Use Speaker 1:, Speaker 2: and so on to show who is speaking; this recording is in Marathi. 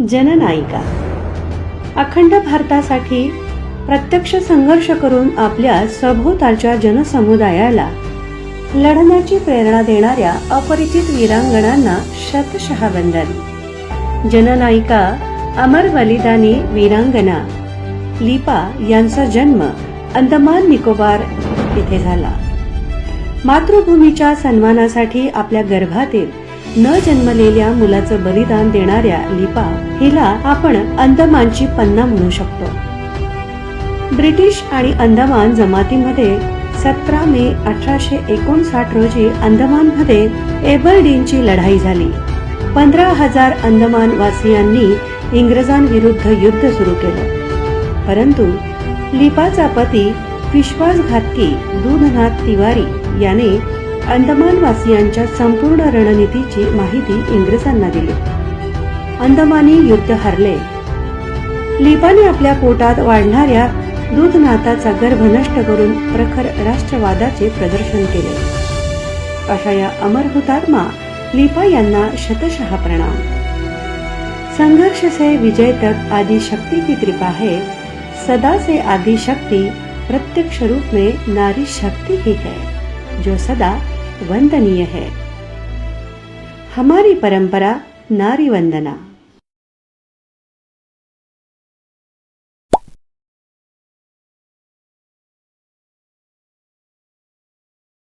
Speaker 1: जननायिका. अखंड भारतासाठी प्रत्यक्ष संघर्ष करून आपल्या सभोवतालच्या जनसमुदायाला लढण्याची प्रेरणा देणाऱ्या अपरिचित वीरांगणांना शतशः वंदन जननायिका अमर बलिदानी वीरांगना. लिपा यांचा जन्म अंदमान निकोबार येथे झाला. मातृभूमीच्या सन्मानासाठी आपल्या गर्भातील न जन्मलेल्या मुलाचं बलिदान देणाऱ्या लिपा हिला आपण अंदमानची पन्ना म्हणू शकतो. ब्रिटिश आणि अंदमान जमातीमध्ये सतरा मे अठराशे एकोणसाठ रोजी अंदमानमध्ये एबरडीनची लढाई झाली. पंधरा हजार अंदमान वासियांनी इंग्रजांविरुद्ध युद्ध सुरू केलं. परंतु लिपाचा पती विश्वासघातकी दूधनाथ तिवारी याने अंदमानवासियांच्या संपूर्ण रणनीतीची माहिती इंग्रजांना दिली. अंदमानी युद्ध हरले. लिपाने आपल्या पोटात वाढणाऱ्या दूधनाथाचा गर्भ नष्ट करून प्रखर राष्ट्रवादाचे प्रदर्शन केले. अशा या अमर हुतात्मा लिपा यांना शतशः प्रणाम. संघर्ष से विजय तक आदि शक्ति की कृपा है. सदा से आदि शक्ति प्रत्यक्ष रूप में नारी शक्ति ही है जो सदा वंदनीय है। हमारी परंपरा नारी वंदना।